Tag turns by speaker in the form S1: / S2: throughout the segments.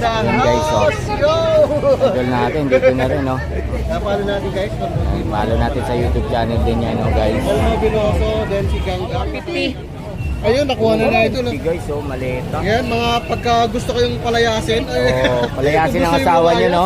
S1: Yan, guys, oh.
S2: Yo!
S1: Idol natin, dito na rin, no?
S2: Napalo natin guys.
S1: Follow natin sa YouTube channel din yan, no, guys.
S2: Elmo Binoso, then si Gangga. 50. Ayun, nakuha na na ito.
S1: Si guys, oh, maleta.
S2: Yan, mga pagka gusto kayong palayasin. ay-
S1: Oh, palayasin ang asawa niyo, no?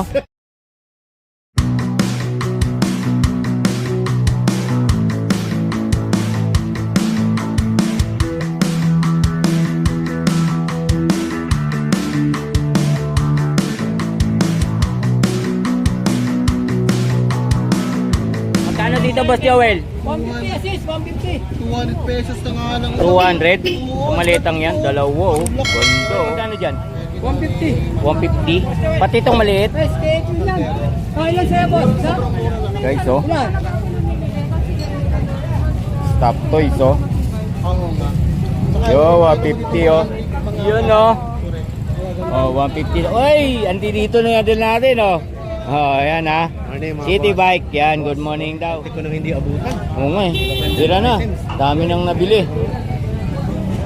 S1: Magkano Boss Joel?
S3: 150 assist, 150.
S2: 200 pesos na nga lang.
S1: 200? Ang malitang yan, dalawa, oh. Ganda, oh. Magkano dyan?
S3: 150.
S1: 150? Pati itong maliit.
S3: Best cake lang. Oh, ilan sa'yo, boss? Isa?
S1: Guys, oh.
S3: Ilan?
S1: Stop toys, oh. Yo, 150, oh. Yun, oh. Oh, 150. Oy, andi dito na din natin, oh. Oh, ayan, ha.
S2: Ano yung mga
S1: City
S2: boss?
S1: bike, yan. Good morning daw.
S2: Hindi ko nang hindi abutan.
S1: Oo nga, eh. Tira na. Dami nang nabili.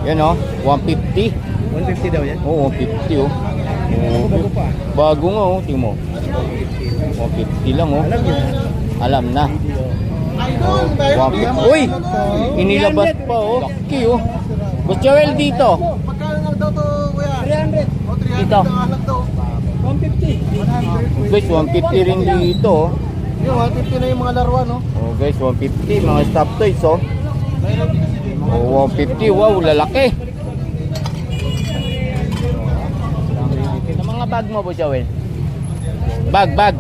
S1: Yan, oh. 150.
S2: 150 daw yan.
S1: Oo, 150, oh. Oh,
S2: Bago pa.
S1: Bago nga, oh. Tingnan mo. 150 lang, oh.
S2: Alam na.
S1: Alam na. Uy! Inilabas pa, oh. Laki, oh. Joel dito.
S2: Magkano daw to, kuya?
S3: 300.
S2: O, 300
S1: Dito.
S2: na nga lang to.
S3: 150.
S1: Guys, 150 rin dito.
S2: Yung 150 na yung mga laruan, no?
S1: Oh, guys, 150. Mga stop toys, oh. Oh, 150. Wow, lalaki. Sa mga bag mo, Boss Joel. Bag, bag.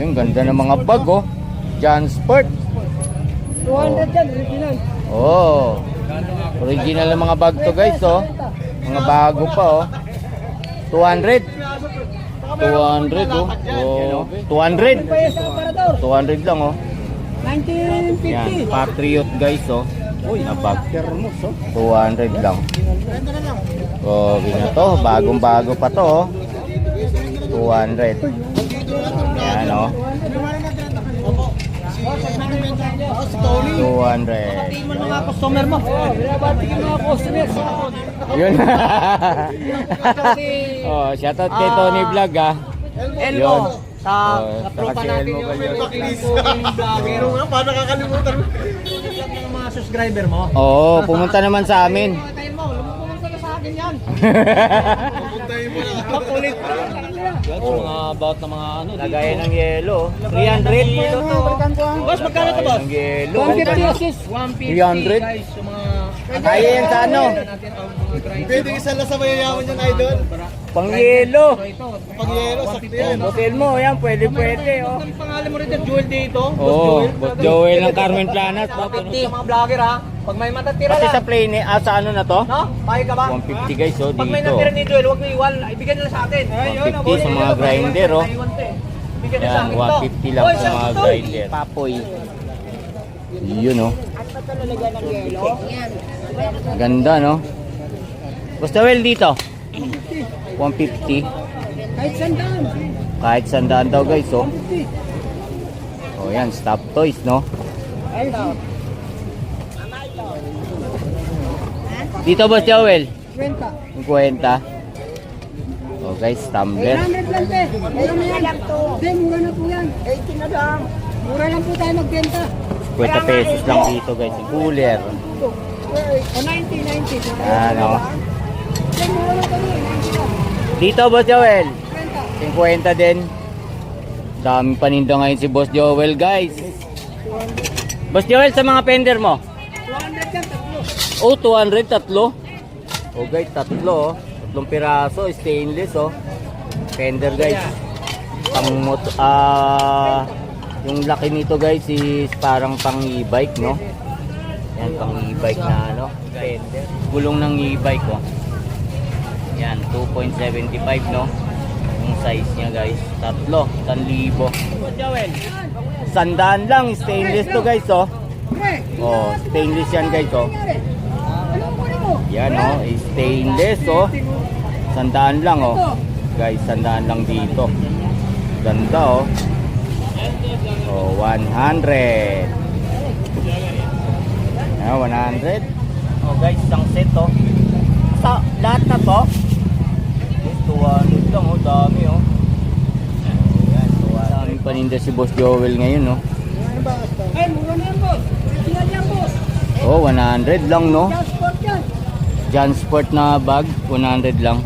S1: Yung ganda ng mga bag, oh. Jansport.
S3: 200 yan, original.
S1: Oh. Original ang mga bag to, guys, oh. Mga bago pa, oh. 200. 200, oh. Oh, 200.
S3: Pa yung sa aparador.
S1: 200 lang, oh.
S3: 1950.
S1: Yan, Patriot, guys, oh. Uy, na bag.
S2: Termos, oh.
S1: 200 lang. Oh, to. Bagong-bago pa to, oh. 200. Yan, oh.
S2: Oh, si Tony.
S1: 200.
S3: mo na mga customer mo. Oh, binabati yung mga customer.
S1: Yun. oh, shoutout kay Tony Vlog, ah.
S3: Elmo. Sa
S1: Oh,
S3: napropa
S1: si
S3: natin yung.
S2: Pero nga, paano nakakalimutan mo?
S3: ng mga subscriber mo.
S1: Oo, pumunta naman sa amin.
S3: Tayo mo, lumupunta ka sa akin yan. Makulit pa.
S4: Yan, sa mga about na mga ano dito.
S1: Lagayan ng yelo. 300.
S3: Boss, magkano to, boss?
S1: Ng yelo.
S3: 150 assist.
S1: 300.
S4: Guys, yung mga
S1: Kaya yan sa ano?
S2: Pwede isa lang sa mayayaman yan, idol.
S1: Pang yelo.
S2: Pag yero, sakto yan.
S1: Hotel mo, yan. Pwede, pwede. Oh.
S3: Ang pangalan mo rin dyan, Jewel dito.
S1: Oo, Boss Joel ng Carmen Planas.
S3: Sa mga vlogger ha. Pag may matatira
S1: Pati sa
S3: lang.
S1: plane, eh, ah, sa ano na to?
S3: No? Payag ka ba?
S1: 150 guys, oh,
S3: Pag may
S1: dito.
S3: natira ni Joel, huwag mo iwan. Ibigay nila sa atin.
S1: 150 sa mga grinder, oh.
S3: Ibigay nila sa
S1: Yan,
S3: akin to.
S1: 150 lang sa
S3: sa
S1: mga grinder. Papoy. Yun, oh. Ganda, no? Basta well dito. 150.
S3: Kahit sandaan.
S1: Kahit sandaan daw guys, oh. Oh, yan, stop toys, no? Dito, Boss Joel.
S3: Kwenta.
S1: Yung kwenta. Oh, guys, tumbler.
S3: 800 lang, te. Mura na yan. Te, mura na po yan. 80 na lang. Mura lang po tayo magbenta.
S1: 50 pesos lang dito, guys. Yung cooler.
S3: O 90, 90. Te, mura na tayo. 90 lang.
S1: Dito, Boss Joel.
S3: Kwenta.
S1: 50 din. Daming paninda ngayon si Boss Joel, guys. Boss Joel, sa mga fender mo?
S3: 200 yan, tatlo.
S1: Oh, 200, tatlo. Oh, guys, tatlo, oh. Tatlong piraso, stainless, oh. Fender, guys. Pang ah, yung laki nito, guys, is parang pang e-bike, no? Yan, pang e-bike na, ano, fender. Gulong ng e-bike, oh. Yan, 2.75, no? Yung size niya, guys. Tatlo, 1,000. Joel, sandaan lang, stainless to, guys, oh. Oh, stainless yan, guys, oh. Yan oh, stainless oh. Sandaan lang oh. Guys, sandaan lang dito. Ganda oh. Oh, 100. Oh, 100. Oh guys, isang set to. Sa lahat na to, is 200 lang oh, dami oh. Ayan, 200. Dami paninda si Boss Joel ngayon no.
S3: Ay, mura na yan boss. Original yan boss.
S1: Oh, 100 lang no.
S3: Jansport yan.
S1: Jansport na bag, 100 lang.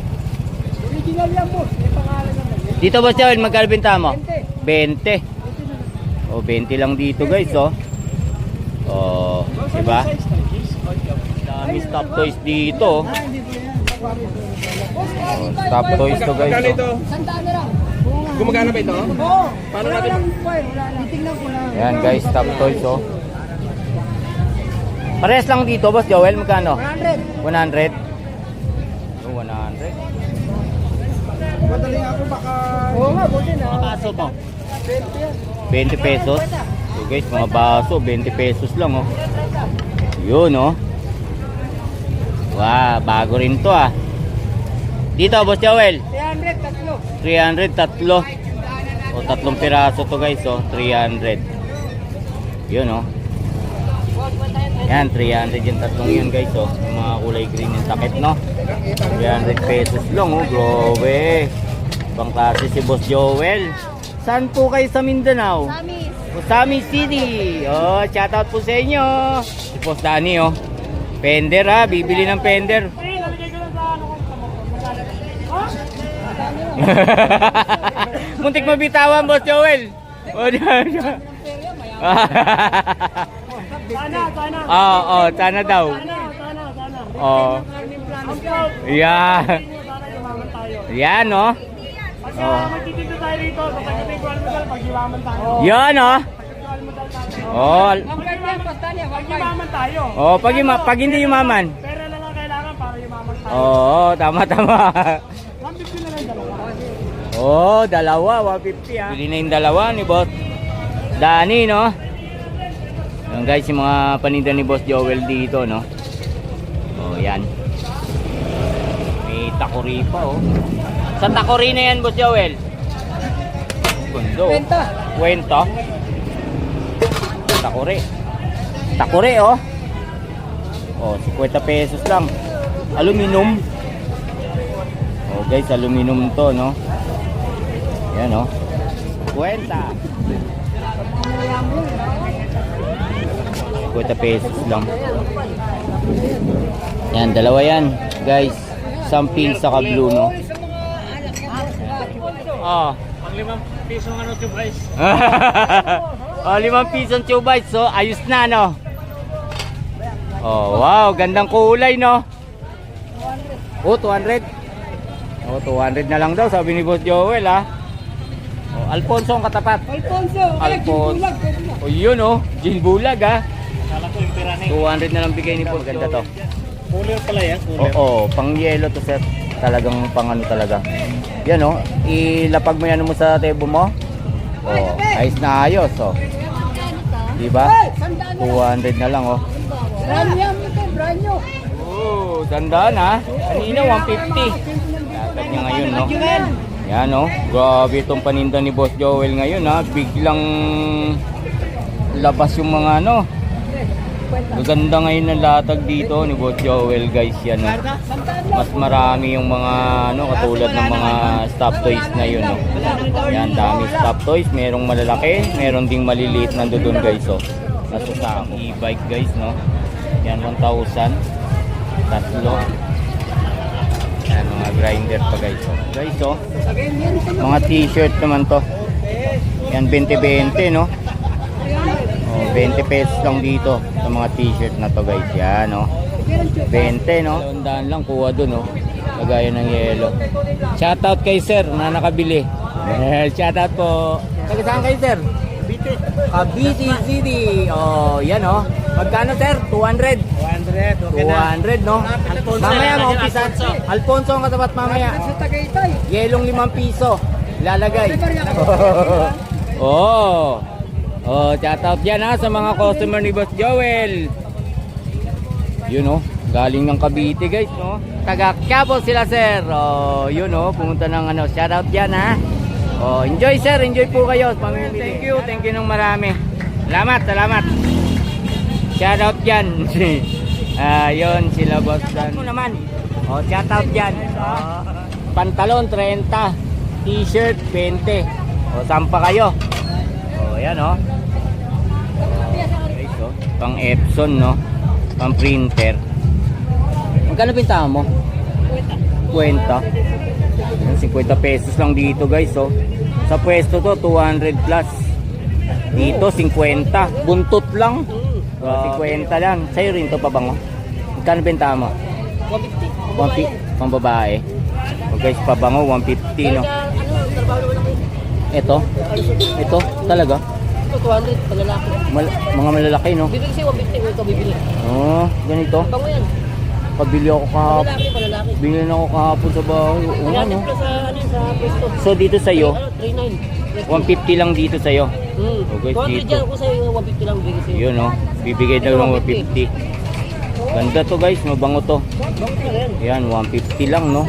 S3: Original yan boss. May pangalan naman.
S1: Dito Boss Joel, magkano binta mo?
S3: 20.
S1: 20. Oh, 20 lang dito guys oh. Oh diba? Dami stop toys dito. oh. Oh, stop toys to, guys. Oh.
S3: Sandaan na lang.
S2: Gumagana ba ito?
S3: Oo.
S2: Paano natin-
S3: eh. Wala lang. Titignan ko lang.
S1: Ayan, guys, stop toys, oh. Parehas lang dito, Boss Joel, magkano?
S3: 100.
S1: 100? Oh, 100.
S2: Madali ako baka...
S3: Oo nga, yun. ah.
S1: Baso mo?
S3: 20 yan.
S1: 20 pesos. So guys, mga baso, 20 pesos lang oh. Yun oh. Wow, bago rin to ah. Dito, Boss Joel.
S3: 300, tatlo.
S1: 300, tatlo. O, tatlong piraso to guys oh. 300. Yun oh. Yan, 300 yung tatlong yun guys oh. Yung mga kulay green yung takip no. 300 pesos lang oh. Grabe. Ibang klase si Boss Joel. Saan po kayo sa Mindanao?
S3: Samis.
S1: Usami City. Oh, shout out po sa inyo. Si Boss Danny oh. Pender ha, bibili ng pender. Muntik mabitawan, Boss Joel. Oh, diyan.
S3: Sana, sana.
S1: Oo, oh, sana daw.
S3: Sana, sana, sana. Yumaman tayo.
S1: Yan, no?
S3: Pag
S1: Oo.
S3: magtitinda tayo rito, pagdating ko almusal, pag yumaman tayo.
S1: Yan, no?
S3: Almusal tayo.
S1: Oh,
S3: Ang ganda yan, basta niya. Pag yumaman tayo.
S1: oh pag, pag hindi yumaman.
S3: Pera na lang kailangan para yumaman tayo.
S1: Oo, tama, tama.
S3: 150 na lang dalawa.
S1: Oh, dalawa, 150 ah. Bili na yung dalawa ni Boss Danny, no? Yan guys, yung mga paninda ni Boss Joel dito, no? Oh, yan. May takori pa, oh. Sa takori na yan, Boss Joel? Gundo. oh.
S3: Benta.
S1: Kwento. Takori. Takori, oh. Oh, 50 pesos lang. Aluminum. Oh, guys, aluminum to, no? Yan, oh. Kwenta. 50 pesos lang. Yan, dalawa yan, guys. Samping sa blue, no? Oh.
S4: Pang limang piso ng ano yung price.
S1: oh, limang pisong tubite. So, ayos na, no? Oh, wow. Gandang kulay, no? Oh, 200. Oh, 200 na lang daw, sabi ni Boss Joel, ha? Oh, Alfonso ang katapat.
S3: Alfonso.
S1: Alfonso. Oh, yun, oh. Gin Bulag, ha?
S4: Kala ko yung pera na yun.
S1: 200 na lang bigay ni Boss. Ganda to.
S4: Cooler pala yan.
S1: Oo,
S4: Cooler.
S1: pang yelo to, sir. Talagang pang ano talaga. Yan, oh. Ilapag mo yan mo sa table mo. Oh, ayos na ayos, oh. Diba?
S3: Na lang.
S1: 200 na lang, oh.
S3: Brand yan ito, brand new.
S1: Oh, tandaan ha. Kanina 150. Latag niya ngayon, no? Yan, no? Grabe itong paninda ni Boss Joel ngayon, ha? Biglang labas yung mga ano. Maganda ngayon ang latag dito ni Boss Joel, guys. Yan, no? Mas marami yung mga, ano, katulad ng mga stop toys na yun, no? Yan, dami stop toys. Merong malalaki, meron ding maliliit nandoon, guys, oh. Nasa sa e-bike, guys, no? Yan, 1,000. Tatlo. Yan, mga grinder pa guys. Oh. Guys, oh. Mga t-shirt naman to. Yan, 20-20, no? Oh, 20 pesos lang dito sa mga t-shirt na to guys. Yan, oh. 20, no? Tandaan lang, kuha dun, oh. Lagayan ng yelo. Shoutout kay sir na nakabili. Eh, shoutout po. Taga saan kayo, sir? Cavite City. Oh, yan, oh. Magkano, sir? 200.
S4: 200. Okay na.
S1: 200 no?
S4: Alfonso
S1: mamaya
S4: na,
S1: mo umpisa.
S4: Alfonso.
S1: Ang katapat mamaya.
S3: Sa Tagaytay.
S1: Yelong 5 piso. Lalagay. oh. Oh, shout out yan ha sa mga customer ni Boss Joel. Yun oh, galing ng Cavite guys, no? Taga Quiapo sila sir. Oh, yun oh, pumunta ng ano, shout out yan ha. Oh, enjoy sir, enjoy po kayo. Pamimili. Thank you, thank you ng marami. Salamat, salamat. Shout out dyan. Ah, yun sila boss Dan. naman. Oh, shout out dyan. Oh, pantalon 30, t-shirt 20. O, saan pa kayo? Ayan oh. Guys oh. Pang Epson no. Pang printer. Magkano pintahan mo? 50. Ayan, 50 pesos lang dito guys oh. Sa pwesto to 200 plus. Dito 50. Buntot lang. Oh, 50 lang. Sa'yo rin to pabango. Magkano benta mo? 150. Pang babae. Oh, guys, pabango 150 no. Ito. Ito talaga.
S2: Ito, 200, palalaki.
S1: Mal- mga malalaki no.
S2: Bibig siya, 150 ito bibili.
S1: Oh, ganito.
S2: Bango yan.
S1: Pabili ako kahapon.
S2: Palalaki, palalaki.
S1: Binili na ako kahapon sa bahay. Oo nga no.
S2: Plus sa, ano sa pwesto.
S1: So dito sa iyo,
S2: Ano, 39.
S1: 150 lang dito sa iyo.
S2: Hmm.
S1: Okay,
S2: 200
S1: dito.
S2: dyan ako sa'yo, 150 lang bibigay sa'yo.
S1: Yun no. Bibigay daw ng 150. Ganda to guys, mabango to.
S2: Bango na rin.
S1: Yan, 150 lang no.